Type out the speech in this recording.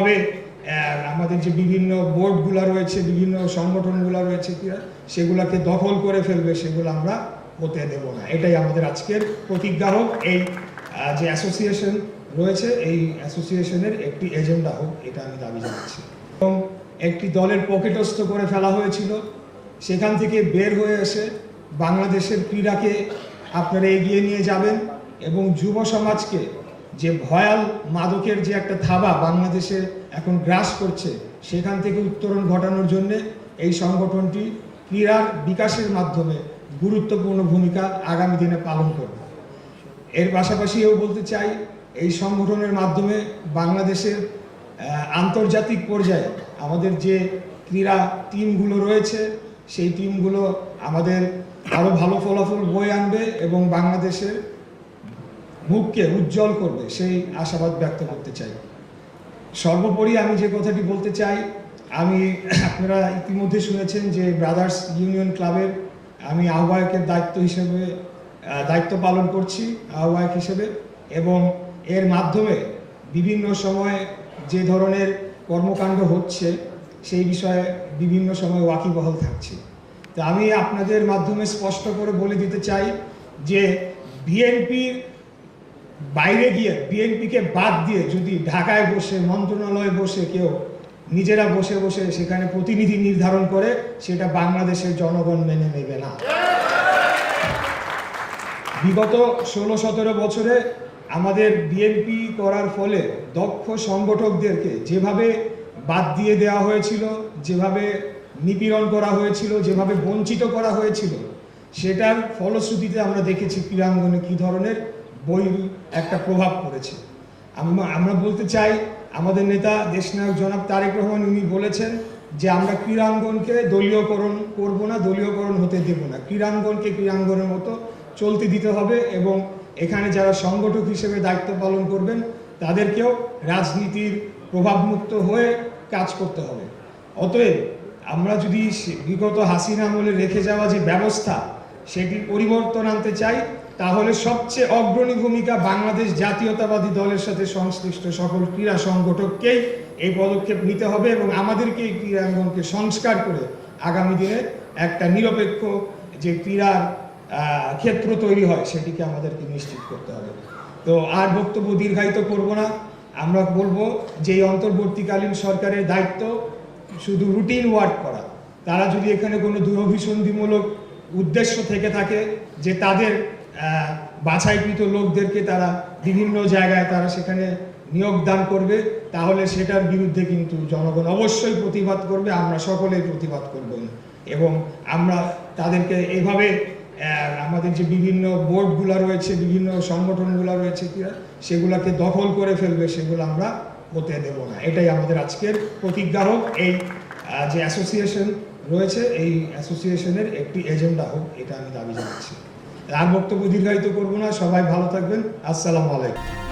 তবে আমাদের যে বিভিন্ন বোর্ডগুলো রয়েছে, বিভিন্ন সংগঠনগুলো রয়েছে সেগুলোকে দখল করে ফেলবে, সেগুলো আমরা হতে দেব না। এটাই আমাদের আজকের প্রতিজ্ঞা হোক, এই যে অ্যাসোসিয়েশন রয়েছে, এই অ্যাসোসিয়েশনের একটি এজেন্ডা হোক, এটা আমি দাবি জানাচ্ছি। এবং একটি দলের পকেটস্থ করে ফেলা হয়েছিল, সেখান থেকে বের হয়ে এসে বাংলাদেশের ক্রীড়াকে আপনারা এগিয়ে নিয়ে যাবেন এবং যুব সমাজকে যে ভয়াল মাদকের যে একটা থাবা বাংলাদেশে এখন গ্রাস করছে, সেখান থেকে উত্তরণ ঘটানোর জন্য এই সংগঠনটি ক্রীড়ার বিকাশের মাধ্যমে গুরুত্বপূর্ণ ভূমিকা আগামী দিনে পালন করবে। এর পাশাপাশি এও বলতে চাই, এই সংগঠনের মাধ্যমে বাংলাদেশের আন্তর্জাতিক পর্যায়ে আমাদের যে ক্রীড়া টিমগুলো রয়েছে, সেই টিমগুলো আমাদের আরও ভালো ফলাফল বয়ে আনবে এবং বাংলাদেশের মুখকে উজ্জ্বল করবে, সেই আশাবাদ ব্যক্ত করতে চাই। সর্বোপরি আমি যে কথাটি বলতে চাই, আমি আপনারা ইতিমধ্যে শুনেছেন যে ব্রাদার্স ইউনিয়ন ক্লাবের আমি আহ্বায়কের দায়িত্ব হিসেবে দায়িত্ব পালন করছি আহ্বায়ক হিসেবে এবং এর মাধ্যমে বিভিন্ন সময়ে যে ধরনের কর্মকাণ্ড হচ্ছে, সেই বিষয়ে বিভিন্ন সময় ওয়াকিবহাল থাকছে। তো আমি আপনাদের মাধ্যমে স্পষ্ট করে বলে দিতে চাই যে বিএনপির বাইরে গিয়ে বিএনপিকে বাদ দিয়ে যদি ঢাকায় বসে, মন্ত্রণালয়ে বসে কেউ, নিজেরা বসে বসে সেখানে প্রতিনিধি নির্ধারণ করে, সেটা বাংলাদেশের জনগণ মেনে নেবে না। বিগত ষোলো সতেরো বছরে আমাদের বিএনপি করার ফলে দক্ষ সংগঠকদেরকে যেভাবে বাদ দিয়ে দেওয়া হয়েছিল, যেভাবে নিপীড়ন করা হয়েছিল, যেভাবে বঞ্চিত করা হয়েছিল, সেটার ফলশ্রুতিতে আমরা দেখেছি ক্রীড়াঙ্গনে কী ধরনের বই একটা প্রভাব পড়েছে। আমরা বলতে চাই, আমাদের নেতা দেশনায়ক জনাব তারেক রহমান উনি বলেছেন যে, আমরা ক্রীড়াঙ্গনকে দলীয়করণ করব না, দলীয়করণ হতে দেব না। ক্রীড়াঙ্গনকে ক্রীড়াঙ্গনের মতো চলতে দিতে হবে এবং এখানে যারা সংগঠক হিসেবে দায়িত্ব পালন করবেন, তাদেরকেও রাজনীতির প্রভাবমুক্ত হয়ে কাজ করতে হবে। অতএব, আমরা যদি বিগত হাসিনা আমলে রেখে যাওয়া যে ব্যবস্থা, সেটির পরিবর্তন আনতে চাই তাহলে সবচেয়ে অগ্রণী ভূমিকা বাংলাদেশ জাতীয়তাবাদী দলের সাথে সংশ্লিষ্ট সকল ক্রীড়া সংগঠককেই এই পদক্ষেপ নিতে হবে এবং আমাদেরকে এই ক্রীড়াঙ্গনকে সংস্কার করে আগামী দিনে একটা নিরপেক্ষ যে ক্রীড়ার ক্ষেত্র তৈরি হয়, সেটিকে আমাদেরকে নিশ্চিত করতে হবে। তো আর বক্তব্য দীর্ঘায়িত করব না। আমরা বলব যে এই অন্তর্বর্তীকালীন সরকারের দায়িত্ব শুধু রুটিন ওয়ার্ক করা। তারা যদি এখানে কোনো দুরভিসন্ধিমূলক উদ্দেশ্য থেকে থাকে যে তাদের বাছাইকৃত লোকদেরকে তারা বিভিন্ন জায়গায় তারা সেখানে নিয়োগ দান করবে, তাহলে সেটার বিরুদ্ধে কিন্তু জনগণ অবশ্যই প্রতিবাদ করবে, আমরা সকলেই প্রতিবাদ করব। এবং আমরা তাদেরকে এভাবে আমাদের যে বিভিন্ন বোর্ডগুলো রয়েছে, বিভিন্ন সংগঠনগুলো রয়েছে সেগুলোকে দখল করে ফেলবে, সেগুলো আমরা হতে দেব না। এটাই আমাদের আজকের প্রতিজ্ঞা হোক। এই যে অ্যাসোসিয়েশন রয়েছে, এই অ্যাসোসিয়েশনের একটি এজেন্ডা হোক, এটা আমি দাবি জানাচ্ছি। আর বক্তব্য দীর্ঘায়িত করব না সবাই ভালো থাকবেন। আসসালামু আলাইকুম।